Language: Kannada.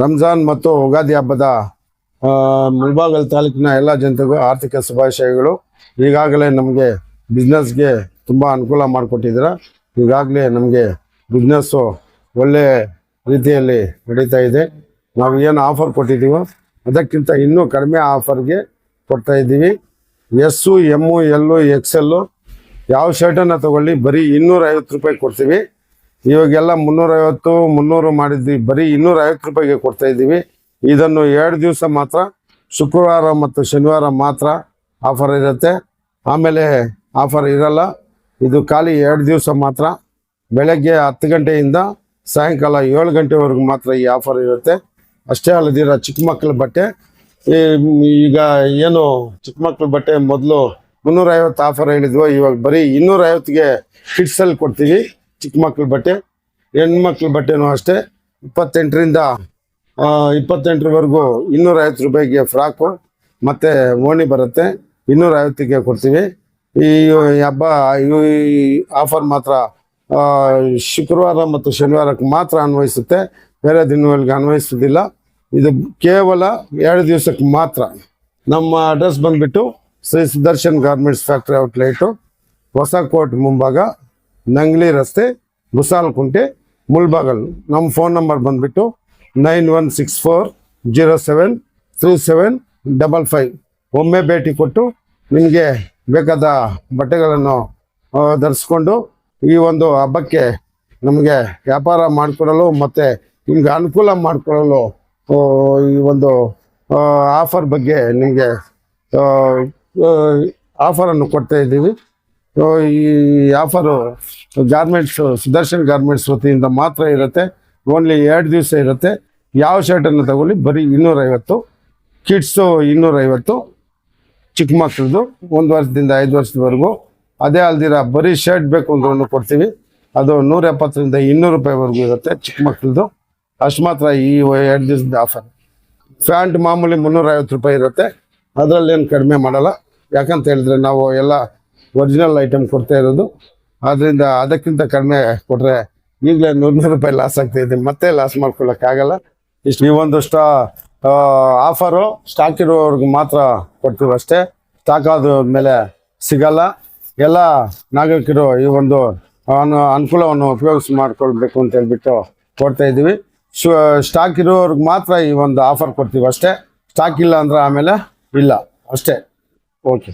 ರಂಜಾನ್ ಮತ್ತು ಯುಗಾದಿ ಹಬ್ಬದ ಮುಳಬಾಗಲ್ ತಾಲೂಕಿನ ಎಲ್ಲ ಜನತೆಗೂ ಆರ್ಥಿಕ ಶುಭಾಶಯಗಳು. ಈಗಾಗಲೇ ನಮಗೆ ಬಿಸ್ನೆಸ್ಗೆ ತುಂಬ ಅನುಕೂಲ ಮಾಡಿಕೊಟ್ಟಿದ್ದೀರ. ಈಗಾಗಲೇ ನಮಗೆ ಬಿಸ್ನೆಸ್ಸು ಒಳ್ಳೆ ರೀತಿಯಲ್ಲಿ ನಡೀತಾ ಇದೆ. ನಾವು ಏನು ಆಫರ್ ಕೊಟ್ಟಿದ್ದೀವೋ, ಅದಕ್ಕಿಂತ ಇನ್ನೂ ಕಡಿಮೆ ಆಫರ್ಗೆ ಕೊಡ್ತಾ ಇದ್ದೀವಿ. ಎಸ್ಸು ಎಮ್ಮು ಎಲ್ಲು ಎಕ್ಸೆಲ್ಲು ಯಾವ ಶರ್ಟನ್ನು ತಗೊಳ್ಳಿ, ಬರೀ ಇನ್ನೂರೈವತ್ತು ರೂಪಾಯಿ ಕೊಡ್ತೀವಿ. ಇವಾಗೆಲ್ಲ ಮುನ್ನೂರೈವತ್ತು, ಮುನ್ನೂರು ಮಾಡಿದ್ವಿ. ಬರೀ ಇನ್ನೂರ ಐವತ್ತು ರೂಪಾಯಿಗೆ ಕೊಡ್ತಾ ಇದ್ದೀವಿ. ಇದನ್ನು ಎರಡು ದಿವಸ ಮಾತ್ರ, ಶುಕ್ರವಾರ ಮತ್ತು ಶನಿವಾರ ಮಾತ್ರ ಆಫರ್ ಇರುತ್ತೆ. ಆಮೇಲೆ ಆಫರ್ ಇರಲ್ಲ. ಇದು ಖಾಲಿ ಎರಡು ದಿವಸ ಮಾತ್ರ. ಬೆಳಗ್ಗೆ ಹತ್ತು ಗಂಟೆಯಿಂದ ಸಾಯಂಕಾಲ ಏಳು ಗಂಟೆವರೆಗೂ ಮಾತ್ರ ಈ ಆಫರ್ ಇರುತ್ತೆ. ಅಷ್ಟೇ ಅಲ್ಲದಿರ ಚಿಕ್ಕ ಮಕ್ಕಳ ಬಟ್ಟೆ. ಈಗ ಏನು ಚಿಕ್ಕ ಮಕ್ಕಳ ಬಟ್ಟೆ ಮೊದಲು ಮುನ್ನೂರೈವತ್ತು ಆಫರ್ ಹೇಳಿದ್ವೋ, ಇವಾಗ ಬರೀ ಇನ್ನೂರೈವತ್ತಿಗೆ ಕಿಟ್ಸಲ್ಲಿ ಕೊಡ್ತೀವಿ. ಚಿಕ್ಕ ಮಕ್ಳ ಬಟ್ಟೆ, ಹೆಣ್ಮಕ್ಳ ಬಟ್ಟೆನೂ ಅಷ್ಟೇ. ಇಪ್ಪತ್ತೆಂಟರಿಂದ ಇಪ್ಪತ್ತೆಂಟರವರೆಗೂ ಇನ್ನೂರೈವತ್ತು ರೂಪಾಯಿಗೆ ಫ್ರಾಕು, ಮತ್ತು ಓಣಿ ಬರುತ್ತೆ. ಇನ್ನೂರೈವತ್ತಿಗೆ ಕೊಡ್ತೀವಿ. ಈ ಹಬ್ಬ, ಈ ಆಫರ್ ಮಾತ್ರ ಶುಕ್ರವಾರ ಮತ್ತು ಶನಿವಾರಕ್ಕೆ ಮಾತ್ರ ಅನ್ವಯಿಸುತ್ತೆ. ಬೇರೆ ದಿನಗಳಿಗೆ ಅನ್ವಯಿಸೋದಿಲ್ಲ ಇದು ಕೇವಲ ಎರಡು ದಿವಸಕ್ಕೆ ಮಾತ್ರ. ನಮ್ಮ ಅಡ್ರೆಸ್ ಬಂದುಬಿಟ್ಟು Shri Sudarshan garments factory outlet ಹೊಸ ಕೋರ್ಟ್ ಮುಂಭಾಗ. ನಂಗ್ಲಿ ರಸ್ತೆ ಗುಸಾಲ್ಕುಂಟೆ ಮುಳ್ಬಾಗಲ್. ನಮ್ಮ ಫೋನ್ ನಂಬರ್ ಬಂದ್ಬಿಟ್ಟು nine one six four zero seven three seven double five. ಒಮ್ಮೆ ಭೇಟಿ ಕೊಟ್ಟು ನಿಮಗೆ ಬೇಕಾದ ಬಟ್ಟೆಗಳನ್ನು ಧರಿಸ್ಕೊಂಡು ಈ ಒಂದು ಹಬ್ಬಕ್ಕೆ ನಮಗೆ ವ್ಯಾಪಾರ ಮಾಡಿಕೊಡಲು ಮತ್ತು ನಿಮಗೆ ಅನುಕೂಲ ಮಾಡಿಕೊಡಲು ಈ ಒಂದು ಆಫರ್ ಬಗ್ಗೆ ನಿಮಗೆ ಆಫರನ್ನು ಕೊಡ್ತಾ ಇದ್ದೀವಿ. ಈ ಆಫರು ಗಾರ್ಮೆಂಟ್ಸ್ ಸುದರ್ಶನ್ ಗಾರ್ಮೆಂಟ್ಸ್ ವತಿಯಿಂದ ಮಾತ್ರ ಇರುತ್ತೆ. ಓನ್ಲಿ ಎರಡು ದಿವಸ ಇರುತ್ತೆ. ಯಾವ ಶರ್ಟನ್ನು ತಗೊಳ್ಳಿ? ಬರೀ ಇನ್ನೂರೈವತ್ತು. ಕಿಡ್ಸು ಇನ್ನೂರೈವತ್ತು. ಚಿಕ್ಕ ಮಕ್ಕಳದು ಒಂದು ವರ್ಷದಿಂದ ಐದು ವರ್ಷದವರೆಗೂ. ಅದೇ ಅಲ್ದಿರ ಬರೀ ಶರ್ಟ್ ಬೇಕು ಅಂದ್ರೂ ಕೊಡ್ತೀವಿ. ಅದು ನೂರ ಎಪ್ಪತ್ತರಿಂದ ಇನ್ನೂರು ರೂಪಾಯಿವರೆಗೂ ಇರುತ್ತೆ ಚಿಕ್ಕ ಮಕ್ಕಳದು ಅಷ್ಟು ಮಾತ್ರ ಈ ಎರಡು ದಿವಸದ ಆಫರ್ ಪ್ಯಾಂಟ್ ಮಾಮೂಲಿ ಮುನ್ನೂರೈವತ್ತು ರೂಪಾಯಿ ಇರುತ್ತೆ. ಅದರಲ್ಲೇನು ಕಡಿಮೆ ಮಾಡಲ್ಲ. ಯಾಕಂತ ಹೇಳಿದ್ರೆ ನಾವು ಎಲ್ಲ ಒರಿಜಿನಲ್ ಐಟಮ್ ಕೊಡ್ತಾ ಇರೋದು. ಆದ್ದರಿಂದ ಅದಕ್ಕಿಂತ ಕಡಿಮೆ ಕೊಟ್ಟರೆ ಈಗಲೇ ನೂರು ನೂರು ರೂಪಾಯಿ ಲಾಸ್ ಆಗ್ತಾ ಇದೆ. ಮತ್ತೆ ಲಾಸ್ ಮಾಡ್ಕೊಳ್ಳೋಕ್ಕಾಗಲ್ಲ ಇಷ್ಟು ಈ ಒಂದು ಸ್ಟಾ ಆಫರು ಸ್ಟಾಕ್ ಇರೋವ್ರಿಗೆ ಮಾತ್ರ ಕೊಡ್ತೀವಿ ಅಷ್ಟೇ. ಸ್ಟಾಕ್ ಆದ್ಮೇಲೆ ಸಿಗಲ್ಲ. ಎಲ್ಲ ನಾಗರಿಕರು ಈ ಒಂದು ಅನು, ಅನುಕೂಲವನ್ನು ಉಪಯೋಗಿಸಿ ಮಾಡ್ಕೊಳ್ಬೇಕು ಅಂತ ಹೇಳ್ಬಿಟ್ಟು ಕೊಡ್ತಾ ಇದ್ದೀವಿ. ಶು ಸ್ಟಾಕ್ ಇರೋವ್ರಿಗೆ ಮಾತ್ರ ಈ ಒಂದು ಆಫರ್ ಕೊಡ್ತೀವಿ ಅಷ್ಟೇ. ಸ್ಟಾಕ್ ಇಲ್ಲ ಅಂದ್ರೆ ಆಮೇಲೆ ಇಲ್ಲ. ಅಷ್ಟೇ. ಓಕೆ